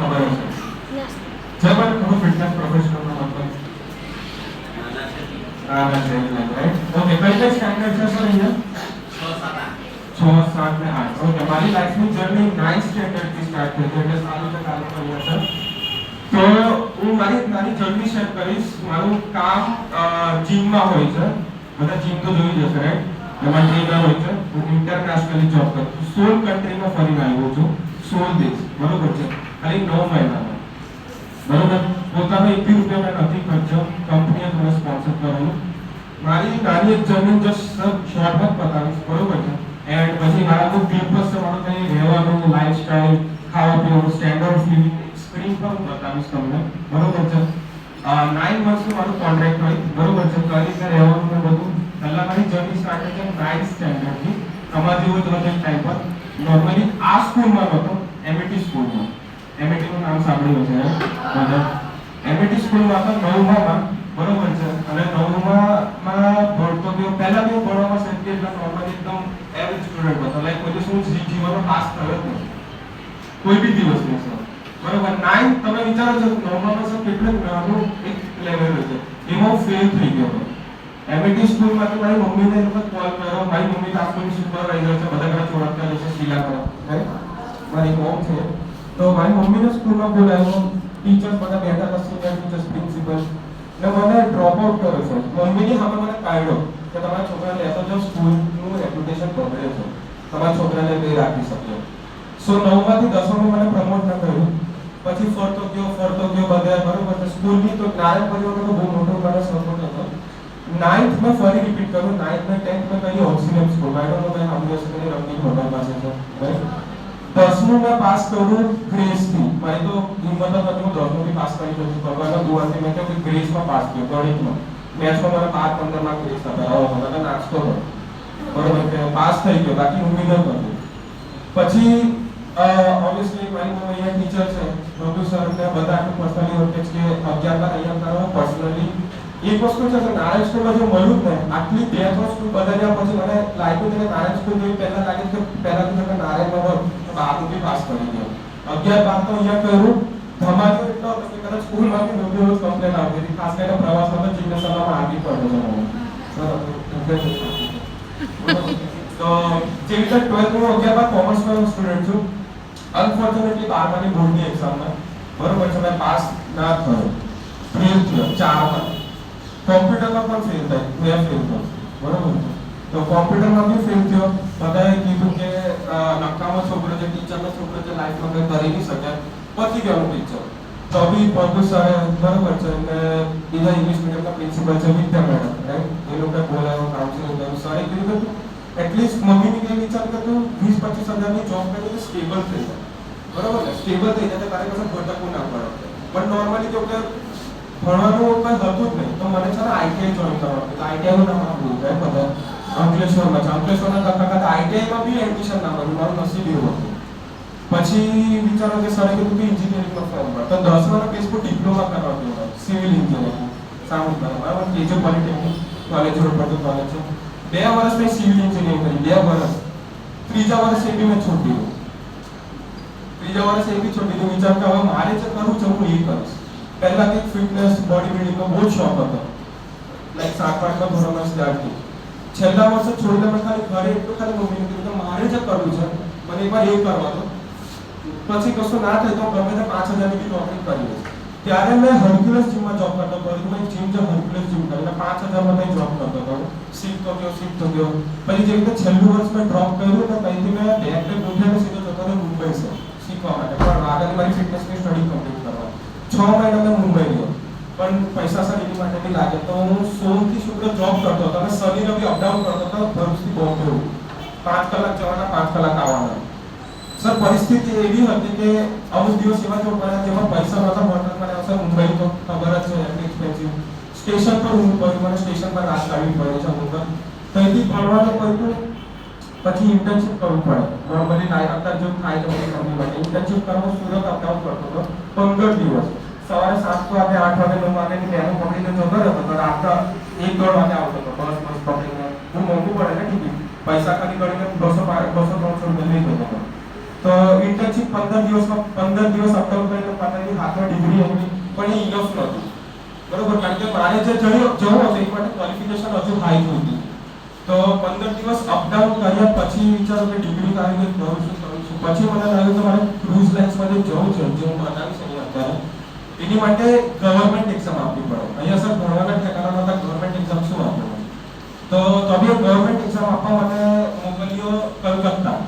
ખબર હશે? છે રાઈટ ઓકે ને આઠ. ઓકે મારી લાઈફની જર્ની નાઇન્થ સ્ટેન્ડર્ડથી સ્ટાર્ટ થઈ છે એટલે સારું છે છે તો હું મારી મારી જર્ની શેર કરીશ. મારું કામ જીમમાં હોય છે. બધા જીમ તો જોઈ જશે રાઈટ એમાં ટ્રેનર હોય છે. હું ઇન્ટરનેશનલી જોબ કરું સોળ કન્ટ્રીમાં ફરીને આવ્યો છું. સોળ દિવસ બરોબર છે? ખાલી નવ મહિનામાં બરોબર? પોતાનો એક રૂપિયા મેં નથી ખર્ચો કંપનીએ તમને સ્પોન્સર કરેલું મારી નાની જમીન જસ્ટ શોર્ટમાં જ બતાવીશ બરોબર છે? એન્ડ પછી મારા અમુક પીપલ્સ છે મારું કંઈ રહેવાનું લાઈફસ્ટાઈલ ખાવા પીવાનું સ્ટેન્ડર્ડ ઓફ લિવિંગ સ્ક્રીન પર હું બતાવીશ તમને. બરોબર છે? નાઇન મંથનું મારું કોન્ટ્રાક્ટ હોય, બરોબર છે? કઈ રીતે રહેવાનું બધું? પહેલા મારી જર્ની સ્ટાર્ટ થઈ નાઇન સ્ટેન્ડર્ડથી અમારા જેવો જ હતો ટાઈમ પર નોર્મલી આ સ્કૂલમાં હતો એમએટી સ્કૂલમાં. એમએટીનું નામ સાંભળ્યું છે એમએટી સ્કૂલમાં હતો નવમામાં, બરોબર છે? અને નવમામાં ભણતો ગયો, પહેલા બી હું ભણવામાં સેન્ટી એટલે નોર્મલી એકદમ એવરેજ સ્ટુડન્ટ હતો. લાઈક કોઈ શું જીજીમાં પાસ થયો જ કોઈ બી દિવસ નહીં સર બરોબર? નાઇન તમે વિચારો છો, નવમામાં સર કેટલું નાનું એક લેવલ છે એમાં ફેલ થઈ ગયો હતો. એમએટી તો મારી મમ્મીને વખત કોલ કર્યો. મારી મમ્મી કાસ્ટની સુપરવાઇઝર છે. બધા ઘણા ઓળખતા જશે શીલા કરો. મારી મોમ છે. તો મારી મમ્મીને સ્કૂલમાં બોલાવ્યો. ટીચર્સ બધા બેઠા હતા સિનિયર ટીચર્સ પ્રિન્સિપલ ને મને ડ્રોપ આઉટ કર્યો છે. મમ્મીની સામે મને કાઢ્યો કે તમારા છોકરાને લેતો જો સ્કૂલનું રેપ્યુટેશન બગડે છે. તમારા છોકરાને બે રાખી શકજો. સો નવમાંથી દસમાં મને પ્રમોટ ન કર્યું. પછી ફરતો ગયો ફરતો ગયો બધા બરોબર સ્કૂલની તો નારાયણ પરિવારનો તો બહુ મોટો મને સપોર્ટ નાઇન્થમાં ફરી રિપીટ કરું નાઇન્થ ને ટેન્થમાં કઈ ઓક્સિલમ્સ પ્રોવાઇડર નો મેં હમણાં સુધી રમની મોબાઈલ પાસે છે. રાઈટ દસમું મેં પાસ કરું ગ્રેસથી મારે તો હિંમત હતી હું દસમું બી પાસ કરી શકું. ભગવાનનો દુઆ થી મેં કે ગ્રેસમાં પાસ થયો, ગણિતમાં. મેથ્સમાં મારા પાંચ પંદરમાં ગ્રેસ હતા હવે મને નાખતો હતો બરોબર કે પાસ થઈ ગયો, બાકી હું વિનર હતો પછી ઓબ્વિયસલી મારી મમ્મી અહીંયા ટીચર છે. ડોક્ટર સર ને બધા પર્સનલી ઓળખે કે અગિયાર અહીંયા અહીંયા પર્સનલી એક વસ્તુ છે કે નારાયણ સ્કૂલમાં જે મળ્યું ને આટલી બે ત્રણ સ્કૂલ બદલ્યા પછી મને લાગ્યું કે નારાયણ સ્કૂલ જેવી પહેલા લાગે કે પહેલા તો કે નારાયણ હોત તો બારમું બી પાસ કરી ગયો અગિયાર બાર તો અહીંયા કર્યું. ધમાક્યો એટલો હતો કે કદાચ સ્કૂલમાંથી રોજ રોજ કમ્પ્લેન આવતી હતી ખાસ કરીને પ્રવાસમાં તો જિજ્ઞાસામાં આવી પડ્યો છે તો જે રીતે ટ્વેલ્થ હું અગિયાર બાર કોમર્સનો સ્ટુડન્ટ છું. અનફોર્ચ્યુનેટલી બારમાની બોર્ડની એક્ઝામમાં બરોબર છે, મેં પાસ ના થયો. થયો ચારમાં. કોમ્પ્યુટરમાં પણ ફેલ થાય. મેં ફેલ થયો બરોબર? તો કોમ્પ્યુટરમાં બી ફેલ થયો. બધાએ કીધું કે નકામો છોકરો છે ટીચરનો છોકરો છે લાઈફમાં કંઈ કરી નહીં શકે. પછી ગયો ટીચર તો બી પંકુ બરાબર છે અને બીજા ઇંગ્લિશ મીડિયમના પ્રિન્સિપલ છે, વિદ્યા મેડમ રાઈટ એ લોકોએ બોલાવ્યો કાઉન્સિલિંગ કર્યું. સરે કીધું હતું એટલીસ્ટ મમ્મીની કંઈ વિચાર કરતું વીસ, પચીસ હજારની જોબ કરી તો સ્ટેબલ થઈ જાય. બરોબર સ્ટેબલ થઈ જાય તો તારે પાસે ભટકવું ના પડે. પણ નોર્મલી જો કે ભણવાનું કઈ હતું જ નહીં. તો મને છે ને આઈટીઆઈ જોઈન કરવાનું. તો આઈટીઆઈ નું આપવું રાઈટ બધા અંકલેશ્વરમાં છે. અંકલેશ્વરના કરતા કરતા આઈટીઆઈમાં બી એડમિશન ના મળ્યું. મારું નસીબ એવું હતું. પછી વિચારો કે સરે કીધું કે એન્જિનિયરિંગનો ફોર્મ ભર. તો દસમાના બેઝ પર ડિપ્લોમા કરવા હતું. સિવિલ એન્જિનિયરિંગ સાઉન્ડ કરવા બરાબર કેજો પોલિટેકનિક કોલેજ રોડ પર તો કોલેજ છે. બે વર્ષ મેં સિવિલ એન્જિનિયરિંગ કરી. બે વર્ષ. ત્રીજા વર્ષે બી મેં છોડી દીધું. ત્રીજા વર્ષે એ બી છોડી દીધું. વિચાર કે હવે મારે જે કરવું છે, હું એ કરીશ. પહેલાથી ફિટનેસ બોડી બિલ્ડિંગનો બહુ શોખ હતો. લાઈક સાત આઠમાં ધોરણમાં ત્યારથી છેલ્લા વર્ષે છોડીને મેં ખાલી ઘરે એટલું ખાલી મમ્મીને કીધું કે મારે જ કરવું છે. મને એકવાર એ કરવા દો. પછી કશું ના થાય તો ગમે તે પાંચ હજારની નોકરી કરી લઈશ ત્યારે મેં હર્ક્યુલસ જીમમાં જોબ કરતો હતો. મેં જીમ છે હર્ક્યુલસ જીમ કરીને પાંચ હજારમાં મેં જોબ કરતો હતો. શીખતો ગયો શિફ્ટ ગયો. પછી જેમ રીતે છેલ્લું વર્ષ મેં ડ્રોપ કર્યું ને, ત્યાંથી મેં બેગ ઉઠીને સીધો જતો રહ્યો મુંબઈ છે શીખવા માટે. પણ આગળ મારી ફિટનેસની સ્ટડી કમ્પ્લીટ કરવા. છ મહિના મેં મુંબઈ ગયો પણ પૈસા સર એની માટે બી લાગે તો હું સોમથી શુક્ર જોબ કરતો હતો અને શનિ રવિ અપડાઉન કરતો હતો ભરૂચથી બોમ્બે એવું પાંચ કલાક જવાના પાંચ કલાક આવવાના સર પરિસ્થિતિ એવી હતી કે અમુક દિવસ એવા જો પડ્યા જેમાં પૈસા નહોતા મળતા મને સર મુંબઈ તો ખબર જ છે એટલી એક્સપેન્સિવ સ્ટેશન પર હું પડ્યું મને સ્ટેશન પર રાત કાઢવી પડે છે અમુક વાર. ત્યાંથી ભણવાનું પડ્યું પછી ઇન્ટર્નશિપ કરવું પડે નોર્મલી નાઇટ અત્યારે જેવું થાય છે બધી કંપની માટે ઇન્ટર્નશિપ કરવા સુરત અપડાઉન કરતો હતો પંદર દિવસ. સવારે સાત વાગે, આઠ વાગે નવ વાગે ટ્રેનો પકડીને જતો રહેતો, તો રાતના એક દોઢ વાગે આવતો હતો. બસ બસ પકડીને. હું મોંઘું પડે ને ટિકિટ પૈસા ખાલી કરીને બસો બસો ત્રણસો રૂપિયા લઈ જતો તો ઇન્ટર્નશીપ પંદર દિવસમાં, પંદર દિવસ અપડાઉન કરીને પોતાની હાથમાં ડિગ્રી હતી, પણ એ ઇનફ નહોતું. બરોબર? કારણ કે મારે જે જવું જવું હતું, એ માટે ક્વોલિફિકેશન હજુ હાઈ હતું તો પંદર દિવસ અપડાઉન કર્યા, પછી વિચારો કે ડિગ્રી કાઢીને કરું છું કરું છું. પછી મને લાગ્યું કે મારે ક્રુઝ લાઇન્સમાં જવું છે, જે હું બનાવી અહીંયા અત્યારે એની માટે ગવર્મેન્ટ એક્ઝામ આપવી પડે. અહીંયા સર ભણવાના ઠેકાણા હતા ગવર્મેન્ટ એક્ઝામ શું આપવું? તો તો બી ગવર્મેન્ટ એક્ઝામ આપવા માટે મોકલ્યો કલકત્તા.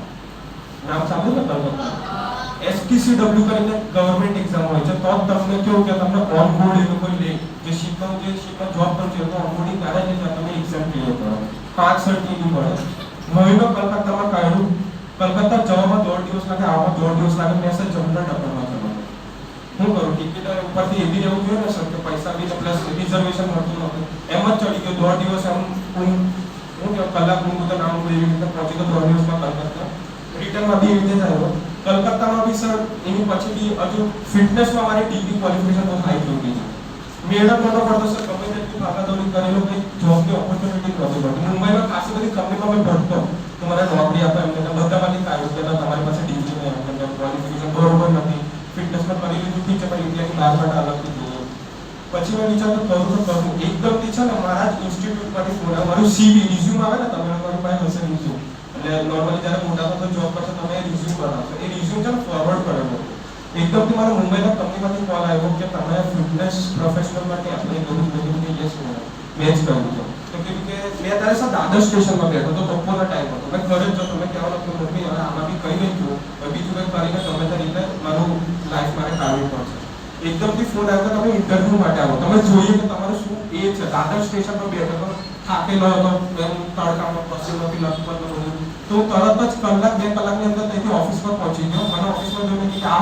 નામ સાંભળ્યું ને કલકત્તા? એસટીસીડબ્લ્યુ કરીને ગવર્મેન્ટ એક્ઝામ હોય છે. તો તમને કેવું કે તમને ઓન બોર્ડ એ લોકો લે જે શીખનો જે શીખવા જોબ પર છે તો ઓન બોર્ડિંગ કરે છે, ત્યાં તમે એક્ઝામ ક્લિયર કરો. પાંચ સર્ટિફિકેટ મળે. મહિનો કલકત્તામાં કાઢ્યું. કલકત્તા જવામાં દોઢ દિવસ લાગે આવવામાં દોઢ દિવસ લાગે મેસેજ જમના ડબ્બામાં હું કરું ટિકિટ ઉપરથી એવી રહેવું જોઈએ ને સર, કે પૈસા બી પ્લસ રિઝર્વેશન મળતું નહોતું. એમ જ ચડી ગયો. દોઢ દિવસ એમ હું હું કલાક હું તો નામ એવી રીતે પહોંચી ગયો, દોઢ દિવસમાં કલકત્તા. રિટર્નમાં બી એવી રીતે થયો. કલકત્તામાં બી સર, એની પછી બી હજુ ફિટનેસમાં મારી ડિગ્રી ક્વોલિફિકેશન બહુ હાઈ થઈ ગઈ છે મેળવ નતો પડતો સર, ગમે તેટલી ભાગાદોડી કરેલો કંઈ જોબની ઓપોર્ચ્યુનિટી નથી મળતી. મુંબઈમાં ખાસી બધી કંપનીમાં મેં ભરતો તો મને નોકરી આપે એમને તો બધામાંથી કાઢ્યું કે તમારી પાસે ડિગ્રી નહીં એમને ક્વોલિફિકેશન બરોબર નથી. ફિટનેસમાં કરી લીધું ઠીક છે પણ ઇન્ડિયાની બહાર માટે અલગથી જોઈએ. પછી મેં વિચાર્યું કરું તો કરું. એકદમથી છે ને મારા જ ઇન્સ્ટિટ્યૂટમાંથી મારું સીવી રિઝ્યુમ આવે ને તમે લોકોની પાસે હશે રિઝ્યુમ એટલે નોર્મલી જ્યારે મોટા થતો જોબ કરશો તમે રિઝ્યુમ બનાવશો. એ રિઝ્યુમ છે ને ફોરવર્ડ કરેલો એકદમથી મારા મુંબઈના કંપનીમાંથી કોલ આવ્યો કે તમે ફિટનેસ પ્રોફેશનલ માટે એપ્લાય કર્યું છે મેં કે યસ મેચ કર્યું છે. કીધું કે મેં ત્યારે સર દાદર સ્ટેશનમાં બેઠો તો બપોરનો ટાઈમ હતો. મેં ઘરે જ જતો મેં કહેવાનું કે મમ્મી, હવે આમાં બી કંઈ નહીં થયું. હવે બીજું કરીને તમે તે રીતે લાઈફ મારે કાઢવી પડશે. એકદમથી ફોન આવ્યો તમે ઇન્ટરવ્યુ માટે આવો. તમે જોઈએ કે તમારું શું એ છે. દાદર સ્ટેશન પર બેઠો હતો થાકેલો હતો, એમ તડકામાં, પસીનોથી લથપથ બધું. તો તરત જ કલાક, બે કલાકની અંદર ત્યાંથી ઓફિસ પહોંચી ગયો. મને ઓફિસમાં જોઈને કે આ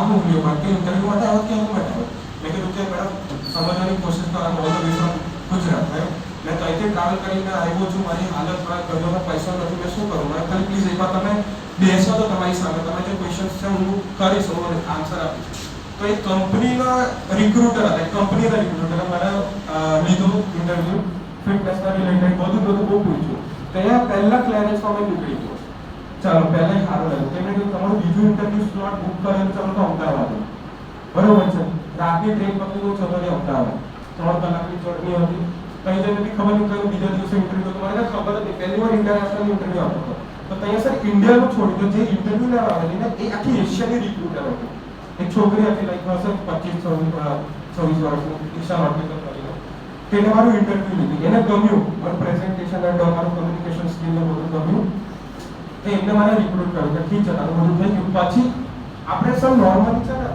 કે ઇન્ટરવ્યુ માટે આવ્યો કે આવ્યો? મેં કીધું, કે મેડમ, સમજવાની કોશિશ કરવા વિશ્વ ગુજરાત, બરાબર? મેં ત્યાંથી ટ્રાવેલ કરીને આવ્યો છું, મારી હાલત મારા ઘરમાં પૈસા નથી, મેં શું કરું? મને ખાલી પ્લીઝ એકવાર તમે બેસો તો તમારી સામે તમે જે ક્વેશ્ચન્સ છે હું કરીશ, હું આન્સર આપીશ. તો એ કંપનીના રિક્રુટર હતા કંપનીના રિક્રુટર મારા લીધું ઇન્ટરવ્યુ ફિટનેસના રિલેટેડ બધું બધું બહુ પૂછ્યું. ત્યાં પહેલા ક્લિયરન્સમાં અમે નીકળી ગયો. ચાલો, પહેલા સારું લાગ્યું તેમણે કહ્યું તમારું બીજું ઇન્ટરવ્યુ સ્લોટ બુક કરેલું ચાલો તો અમદાવાદ બરોબર છે. રાતની ટ્રેન પકડી ચલો ને અમદાવાદ. ત્રણ કલાકની ચટણી હતી. કઈ જઈને બી ખબર નહીં કયું બીજા દિવસે ઇન્ટરવ્યુ તો મને ખબર હતી પહેલી વાર ઇન્ટરનેશનલ ઇન્ટરવ્યુ આપતો તો. ત્યાં સર ઇન્ડિયાનું છોડી દો, જે ઇન્ટરવ્યુ લેવા આવેલી ને એ આખી એશિયાની રિક્રુટર હતી એક છોકરી હતી લાઈક હશે પચીસ છવ્વીસ છવ્વીસ વર્ષની ઈશા હોસ્પિટલ કરીને તેને મારું ઇન્ટરવ્યુ લીધું. એને ગમ્યું. મારું પ્રેઝન્ટેશન અને મારું કમ્યુનિકેશન સ્કિલ ને બધું ગમ્યું. તો એમને મારે રિક્રુટ કર્યું. કે ઠીક છે, તારું બધું થઈ ગયું. પછી આપણે સર નોર્મલ છે ને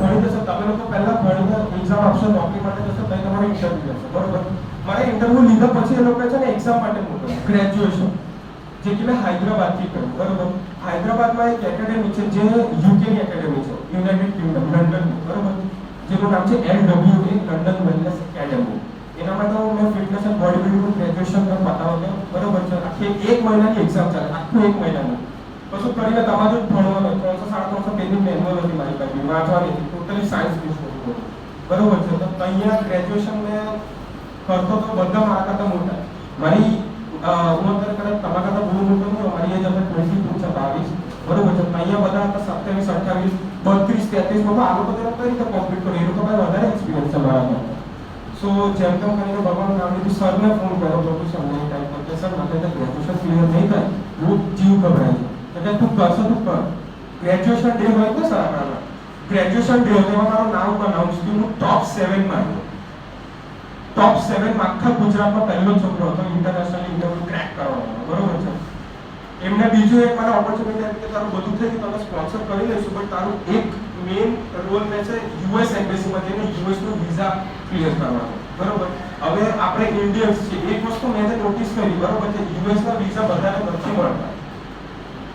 ભણી જશે તમે લોકો પહેલા ભણીને એક્ઝામ આપશો, નોકરી માટે જશો તો તમારે ઇન્ટરવ્યુ લેશે બરોબર? મારે ઇન્ટરવ્યુ લીધા પછી એ લોકો છે ને એક્ઝામ માટે મોકલ્યા. ગ્રેજ્યુએશન જે મેં હૈદરાબાદથી કર્યું. બરોબર? હૈદરાબાદમાં એક એકેડેમી છે, જે યુકેની એકેડેમી છે. યુનાઇટેડ કિંગડમ લંડન બરોબર? જેનું નામ છે L W A London wellness academy એના માટે હું મેં ફિટનેસ એન્ડ ગ્રેજ્યુએશન પણ પતાવ્યું બરોબર છે? આખી એક મહિનાની એક્ઝામ ચાલે. આખું એક મહિનાનું. કશું કરીને તમારું જ ભણવાનું ત્રણસો સાડા ત્રણસો પેજની મેન્યુઅલ હતી મારી પાસે. વાંચવાની હતી. ટોટલી સાયન્સ હતું બરોબર છે? તો અહીંયા ગ્રેજ્યુએશન મેં કરતો તો બધા મારા કરતાં મોટા મારી હું અત્યારે કદાચ તમારા કરતાં બહુ મોટો નહીં મારી એજ અમે ટ્વેન્ટી ટુ છે, બાવીસ. બરોબર છે? અહીંયા બધા હતા સત્યાવીસ, અઠ્યાવીસ, બત્રીસ તેત્રીસમાં આ લોકો તો કઈ રીતે કોમ્પ્લીટ કરે? એ લોકો પાસે વધારે એક્સપિરિયન્સ છે મારા સો જેમ તેમ કરીને ભગવાન નામ લીધું સરને ફોન કર્યો. બધું સમને ટાઈપ પર કે સર મારે તો ગ્રેજ્યુએશન ક્લિયર નહીં થાય. હું જીવ ગભરાય છે. એટલે તું કરશો તું કર. ગ્રેજ્યુએશન ડે હોય તો સર આપણામાં ગ્રેજ્યુએશન ડે હોય મારું નામ અનાઉન્સ થયું હું ટોપ સેવનમાં આવ્યો ટોપ સેવન આખા ગુજરાતમાં પહેલો છોકરો હતો ઇન્ટરનેશનલ ઇન્ટરવ્યુ ક્રેક કરવાનો. બરોબર છે? એમને બીજું એક મને ઓપોર્ચ્યુનિટી આપી કે તારું બધું થઈ ગયું, તમે સ્પોન્સર કરી લઈશું પણ તારું એક મેઇન રોલ રહેશે યુએસ એમ્બેસીમાં જઈને યુએસનું વિઝા ક્લિયર કરવાનો. બરોબર? હવે આપણે ઇન્ડિયન્સ છે એક વસ્તુ મેં નોટિસ કરી, બરોબર છે? યુએસ ના વિઝા બધાને નથી મળતા.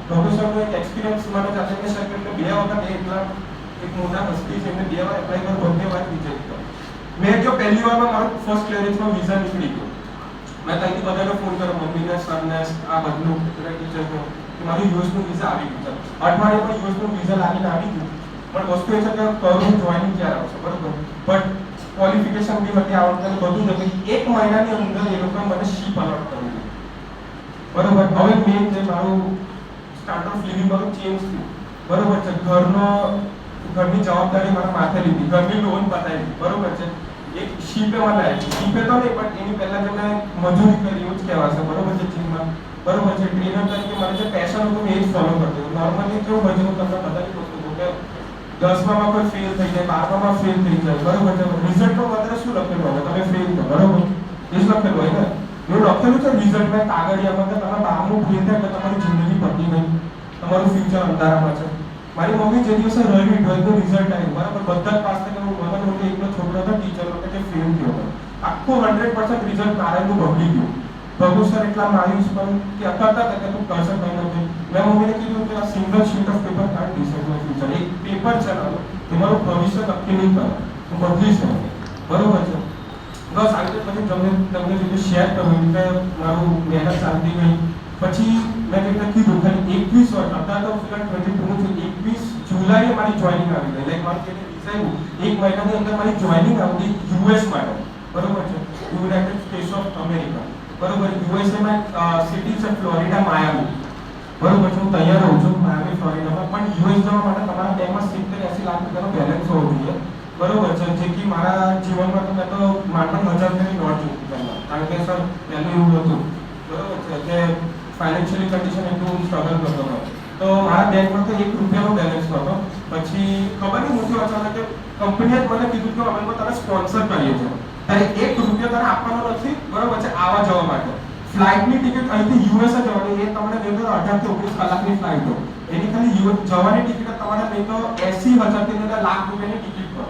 પ્રોફેસરનો એક એક્સપિરિયન્સ મને બે વખત એટલા એક મોટા હસ્તી એમને બે વાર એપ્લાય કર્યો, બંને વાર રિજેક્ટ કર્યો મેં જો પહેલી વારમાં મારું ફર્સ્ટ ક્લિયરન્સમાં વિઝા નીકળી ગયો. મેં ત્યાંથી બધાને ફોન કર્યો મમ્મીને, સરને, આ બધું ટીચરને કે મારું યુએસનું વિઝા આવી ગયું છે પણ યુએસનું વિઝા લાગીને આવી ગયું. પણ વસ્તુ એ છે કે કરું જોઈનિંગ ક્યારે આવશે, બરોબર? બટ ક્વોલિફિકેશન બી હતી આવડતું બધું નથી એક મહિનાની અંદર એ લોકોએ મને શીપ અલોટ કરી બરોબર? હવે મેઇન જે મારું સ્ટાન્ડર્ડ ઓફ લિવિંગ મારું ચેન્જ થયું. બરોબર છે. ઘરનો, ઘરની જવાબદારી મારા માથે લીધી. ઘરની લોન પતાવી બરોબર છે. એક શીપે માં લાવી શીપે તો નહીં, પણ એની પહેલા જે મેં મજૂરી કરી, એવું જ કહેવાશે. બરોબર છે જીમમાં બરોબર છે. ટ્રેનર તરીકે મારે જે પેશન હતું એ જ ફોલો કરતો નોર્મલી કેવું હોય છે હું તમને બધાની વસ્તુ કહું કે દસમામાં કોઈ ફેલ થઈ જાય, બારમામાં ફેલ થઈ જાય. બરોબર છે. રિઝલ્ટમાં વધારે શું લખેલું હોય? તમે ફેલ થયો બરોબર? એ જ લખેલું હોય ને? એવું લખેલું છે રિઝલ્ટમાં કાગળિયામાં કે તમે બારમું ફેલ થાય એટલે તમારી જિંદગી પતી નહીં તમારું ફ્યુચર અંધારામાં છે. મારી મમ્મી જે દિવસે રવિ ટ્વેલ્થનું રિઝલ્ટ આવ્યું, બરાબર, બધા જ પાસ થઈને હું મને હું એકલો છોકરો હતો ટીચર હતો જે ફેલ થયો હતો. આખું હંડ્રેડ પર્સન્ટ રિઝલ્ટ નારાયણનું બગડી ગયું. પ્રભુ સર એટલા માયુસ પણ કે અકળતા હતા કે તું કરશે કંઈ નથી મેં મમ્મીને કીધું કે આ સિંગલ શીટ ઓફ પેપર કાઢ ડિસાઇડ માય ફ્યુચર એક પેપર ચલાવો તમારું ભવિષ્ય નક્કી નહીં કરે. હું બદલીશ નહીં. બરોબર છે? બસ, આવી રીતે પછી તમને તમને જે શેર કર્યું કે મારું મહેનત શાંતિ ગઈ. પછી મેં તમને કીધું ખાલી એકવીસ વર્ષ, અત્યારે તો ફિલહાલ ટ્વેન્ટી ટુ છું. એકવીસ જુલાઈએ મારી જોઈનિંગ આવી ગઈ. લાઈક મારું જે એક મહિનાની અંદર મારી જોઈનિંગ આવી ગઈ યુએસ માટે. બરોબર છે? યુનાઇટેડ સ્ટેટ્સ ઓફ અમેરિકા બરોબર યુએસએમાં સિટી છે ફ્લોરિડા માયામી બરોબર છે? હું તૈયાર રહું છું માયામી ફ્લોરિડામાં પણ યુએસ જવા માટે તમારા બેંકમાં સિત્તેર એસી લાખ રૂપિયાનો બેલેન્સ હોવો જોઈએ બરોબર છે જે કે મારા જીવનમાં તો મેં તો માંડ હજાર રૂપિયાની નોટ જોઈ પહેલા કારણ કે સર પહેલું એવું હતું બરોબર છે કે ફાઇનાન્શિયલી કન્ડિશન એટલું સ્ટ્રગલ કરતો હતો તો મારા બેંકમાં તો એક રૂપિયાનો બેલેન્સ નહોતો પછી ખબર નહીં મૂક્યો અચાનક કે કંપનીએ જ મને કીધું કે અમે લોકો કરીએ છીએ તારે એક રૂપિયો તારે આપવાનો નથી, બરોબર છે? આવા જવા માટે. ફ્લાઇટની ટિકિટ અહીંથી યુએસએ જવાની, એ તમને નહીં તો અઢારથી ઓગણીસ કલાકની ફ્લાઇટ હોય. એની ખાલી યુએસ જવાની ટિકિટ તમારે નહીં તો એસી હજારથી લઈને લાખ રૂપિયાની ટિકિટ પર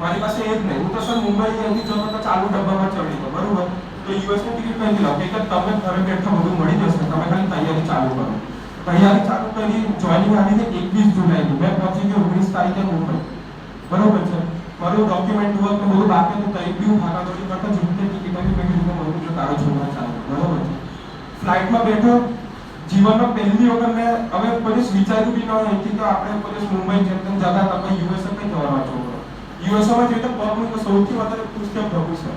મારી પાસે એ જ નહીં. હું તો સર મુંબઈ અહીંથી જતો તો ચાલુ ડબ્બામાં ચડી ગયો, બરોબર? તો યુએસની ટિકિટ કઈ લાવ કે તમે ઘરે બેઠા બધું મળી જશે. તમે ખાલી તૈયારી ચાલુ કરો. તૈયારી ચાલુ કરી જોઈનિંગ આવી છે એકવીસ જુલાઈ મેં પહોંચી ગયો ઓગણીસ તારીખે મુંબઈ. બરોબર છે? મારું ડોક્યુમેન્ટ વર્ક ને બધું બાકી હતું તઈ બી હું ભાગાદોડી કરતા જીવતે ટિકિટ આવી મેં કીધું મારું જો તારો છોકરા ચાલે બરોબર છે? ફ્લાઇટમાં બેઠો જીવનમાં પહેલી વખત મેં, હવે પોલીસ વિચાર્યું બી ન હોય કે આપણે પોલીસ મુંબઈ જેમ જતા તમે યુએસએ કઈ જવાનો છોકરો યુએસએમાં જોઈએ તો પગ મૂકો સૌથી વધારે ખુશ કેમ પ્રભુ છે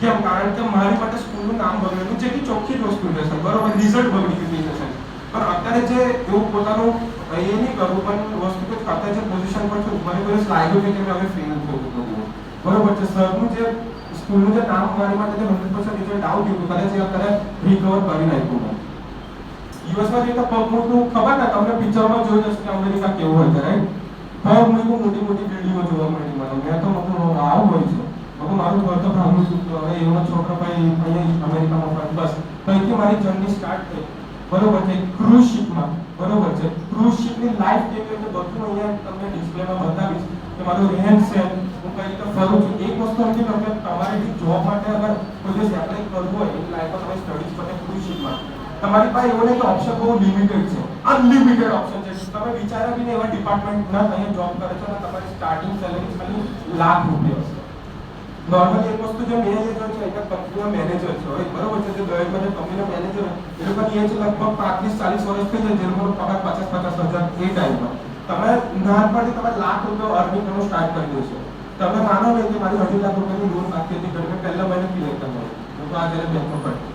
કેમ? કારણ કે મારી માટે સ્કૂલનું નામ બગડેલું જે કે ચોખ્ખી જ વસ્તુ છે બરોબર રિઝલ્ટ બગડી ગયું છે પણ અત્યારે જે એવું પોતાનું એ નહીં કરવું, પણ વસ્તુ તો અત્યારે જે પોઝિશન પર છું મને કોઈ લાગ્યું કે મેં હવે ફેલ થયું બરોબર છે, સરનું જે સ્કૂલનું જે કામ મારી માટે હંડ્રેડ પર્સન્ટ રિઝલ્ટ આઉટ થયું કદાચ એ અત્યારે રિકવર કરી નાખ્યું મેં યુએસમાં જઈએ તો પગ મૂકવું ખબર ને, તમને પિક્ચરમાં જોઈ જશે કે અમેરિકા કેવું હોય છે રાઈટ પગ મૂકવું મોટી મોટી બિલ્ડિંગો જોવા મળી મને. મેં તો મતલબ આવું હોય છે. હવે મારું ઘર તો ભાવનું છું. તો હવે એવો છોકરો ભાઈ અહીંયા અમેરિકામાં બસ, અહીંથી મારી જર્ની સ્ટાર્ટ થઈ. બરોબર છે ક્રુઝ શિપમાં બરોબર છે. ક્રૂઝ શિપની લાઈફ કેવી રીતે બધું અહીંયા તમને ડિસ્પ્લેમાં બતાવીશ કે મારું રહેન સહેન, હું કઈ રીતે ફરું છું, એક વસ્તુ લો કે તમારે બી જોબ માટે અગર કોઈ દિવસ એપ્લાય કરવું હોય એક લાઈફમાં તમે સ્ટડીઝ માટે ક્રૂઝ શિપમાં તમારી પાસે એવું નહીં કે ઓપ્શન બહુ લિમિટેડ છે. અનલિમિટેડ ઓપ્શન છે. તમે વિચારો બી એવા એવા ડિપાર્ટમેન્ટના અહીંયા જોબ કરે છે અને તમારી સ્ટાર્ટિંગ સેલેરી ખાલી લાખ રૂપિયા હશે. નોર્મલી એક વસ્તુ જે મેનેજર છે, એક કંપનીનો મેનેજર છે બરોબર? છે જે કંપનીના મેનેજર એ લોકોની એજ લગભગ પાંત્રીસ ચાલીસ વર્ષ થઈ જાય પગાર પચાસ પચાસ હજાર એ ટાઈમમાં તમે નાનપણથી તમે લાખ રૂપિયા અર્નિંગ કરવાનું સ્ટાર્ટ કરી દેશો તમે માનો નહીં કે મારી અઢી લાખ રૂપિયાની લોન બાકી હતી ઘરમાં પહેલા મહિને પી લેતા હોય હું આ જ્યારે બેંકમાં પડી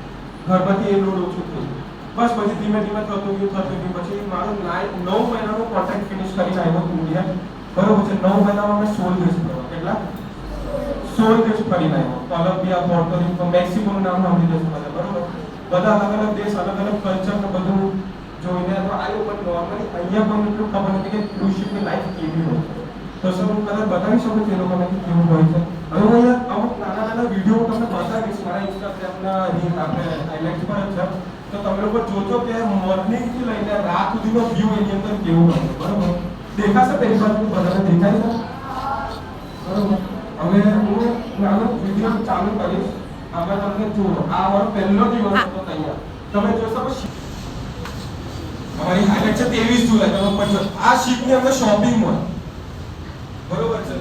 ઘરમાંથી એ લોન ઓછું થઈ ગયું બસ પછી ધીમે ધીમે થતું ગયું થતું ગયું. પછી મારો નાઇન નવ મહિનાનો કોન્ટ્રાક્ટ ફિનિશ કરીને આવ્યો ઇન્ડિયા બરોબર છે, નવ મહિનામાં મેં સોળ દિવસ કેટલા? સોળ દેશ ફરીને આવ્યો કોલંબિયા પોર્ટોરિકો મેક્સિકોનું નામ સાંભળી જશે મને બરોબર? બધા અલગ અલગ દેશ, અલગ અલગ કલ્ચર ને બધું જોઈને તો આવ્યો પણ નોર્મલી અહીંયા પણ એટલું ખબર નથી કે ક્રૂઝ શિપની લાઈફ કેવી હોય છે. તો સર, હું કદાચ બતાવી શકું તે લોકોને કે કેવું હોય છે. હવે હું અહીંયા અમુક નાના નાના વીડિયો તમને બતાવીશ. મારા ઇન્સ્ટાગ્રામના રીલ આપણે હાઇલાઇટ પર જ છે. તો તમે લોકો જોજો કે મોર્નિંગથી લઈને રાત સુધીનો વ્યૂ એની અંદર કેવું હોય છે. બરોબર? દેખાશે પહેલી બાજુ? બધાને દેખાય છે? બરોબર? હવે હું નાનો વીડિયો ચાલુ કરીશ. આમાં તમને જુઓ આ મારો પહેલો દિવસ હતો તૈયાર. તમે જોશો કે શી- અમારી હાઈલાઇટ છે ત્રેવીસ જુલાઈ તમે પણ આ શીપની અંદર શોપિંગ મોલ બરોબર છે?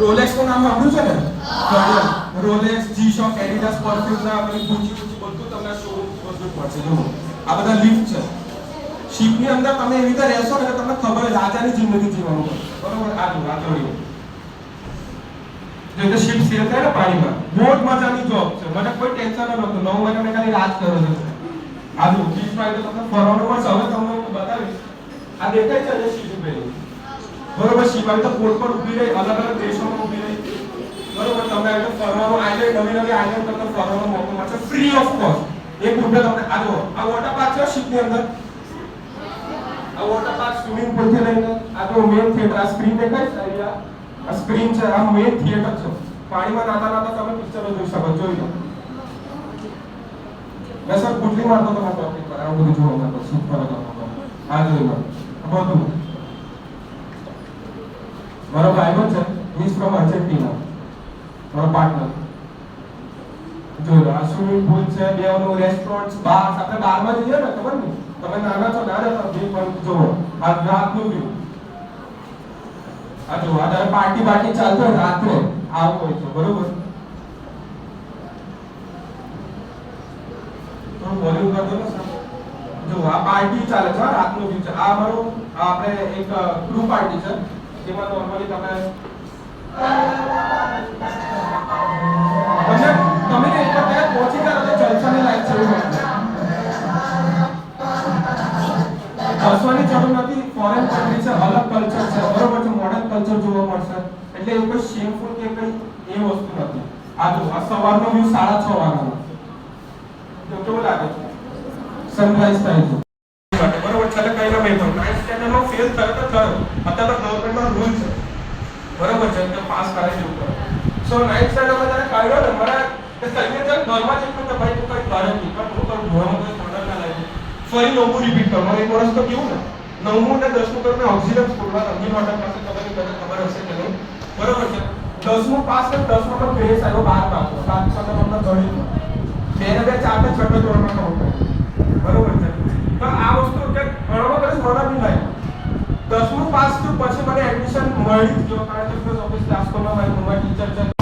રોલેક્સનું નામ સાંભળ્યું છે ને? Rolex G Shock Adidas perfume ના આપણે ગુચી પૂછી બધું તમને શોરૂમ બધું પડશે જો આ બધા લિફ્ટ છે. શીપની અંદર તમે એવી રીતે રહેશો ને કે તમને ખબર રાજાની જિંદગી જીવવાનું બરોબર? આ જો આ જે કે શિપ સેલ થાય પાણીમાં. બહુ મજાની જોબ છે. મને કોઈ ટેન્શન નહોતું. નવ મહિના મેં ખાલી રાજ કર્યો છે આ જો માં એટલે તમને ફરવાનું પણ હવે તમને બતાવીશ. આ દેખાય છે સીટ ઉભેલી બરોબર, શિવાય તો પોટ પર ઊભી રહી. અલગ અલગ દેશોમાં ઊભી રહી. બરોબર તમને એટલે ફરવાનો, આજે નવી નવી આજે તમને ફરવાનો મોકો મળશે. ફ્રી ઓફ કોસ્ટ એક રૂપિયા તમને, આ જો આ વોટર પાર્ક છે શિપની અંદર. આ વોટર પાર્ક સ્વિમિંગ પુલથી લઈને આ તો મેન થિયેટર આ સ્ક્રીન દેખાય છે અહીંયા આ સ્ક્રીન છે, આ મેઇન થિયેટર છે. પાણીમાં નાતા નાતા તમે પિક્ચરો જોઈ શકો, જોઈ લો. મેં સર ગુટલી મારતો તો ટોપિક પર. આવું બધું જોવા માંગતો શું કરો તમે આ જોઈ લો. બધું મારો ભાઈબંધ છે ઇઝ ફ્રોમ અર્જેન્ટિના મારો પાર્ટનર જોઈ લો, આ સ્વિમિંગ પુલ છે બેવાનું રેસ્ટોરન્ટ બાર આપણે બારમાં જઈએ ને, ખબર ને તમે નાના છો, ના જતા બે પણ જોવો. આ રાતનું વ્યૂ આ જો આ પાર્ટી પાર્ટી ચાલતો રાત્રે આવું હોય છે, બરોબર? તો વોલ્યુમ કરી દો સર. જો આ પાર્ટી ચાલે છે રાતનું વ્યૂ છે આ અમારું, આ આપણે એક ગ્રુપ પાર્ટી છે. જેમાં નોર્મલી તમે મળશે એટલે એવું કોઈ શેમફુલ કે કઈ એ વસ્તુ નથી. આ જો આ સવારનો વ્યૂ સાડા છ વાગ્યાનો. તો કેવું લાગે? સનરાઈઝ થાય છે. બરોબર છે કઈ ના પણ નાઇન્થ સ્ટેન્ડર્ડમાં ફેલ થયો તો થયો. અત્યારે તો ગવર્મેન્ટનો રૂલ છે. બરોબર છે કે પાસ કરે છે ઉપર. સો નાઇન્થ સ્ટેન્ડર્ડમાં તારે કાઢ્યો ને મને કે સૈન્ય છે ઘરમાં જ તો ભાઈ, તું કઈ કરે નહીં. પણ હું કરું કોઈ સ્ટન્ડર્ડ ના લાગે ફરી નવમું રિપીટ કરો. એક વર્ષ તો કેવું ને? નવમું ને દસમું કરીને ઓક્સિજન સ્કૂલમાં તમને હોટલ પાસે ખબર તમને ખબર હશે કે નહીં? બરોબર છે. દસમું પાસ કરીને દસમો તો ગ્રેસ આવ્યો બાર પાસ સાત સાત નંબર ગણિત બે ને બે, ચાર ને છઠ્ઠો ધોરણમાં બરોબર છે. તો આ વસ્તુ કે ઘણો કદાચ મને બી થાય. દસમું પાસ થયું પછી મને એડમિશન મળી જ ગયો. કારણ કે ઓફિસ ક્લાસમાં મારી મમ્મા ટીચર છે.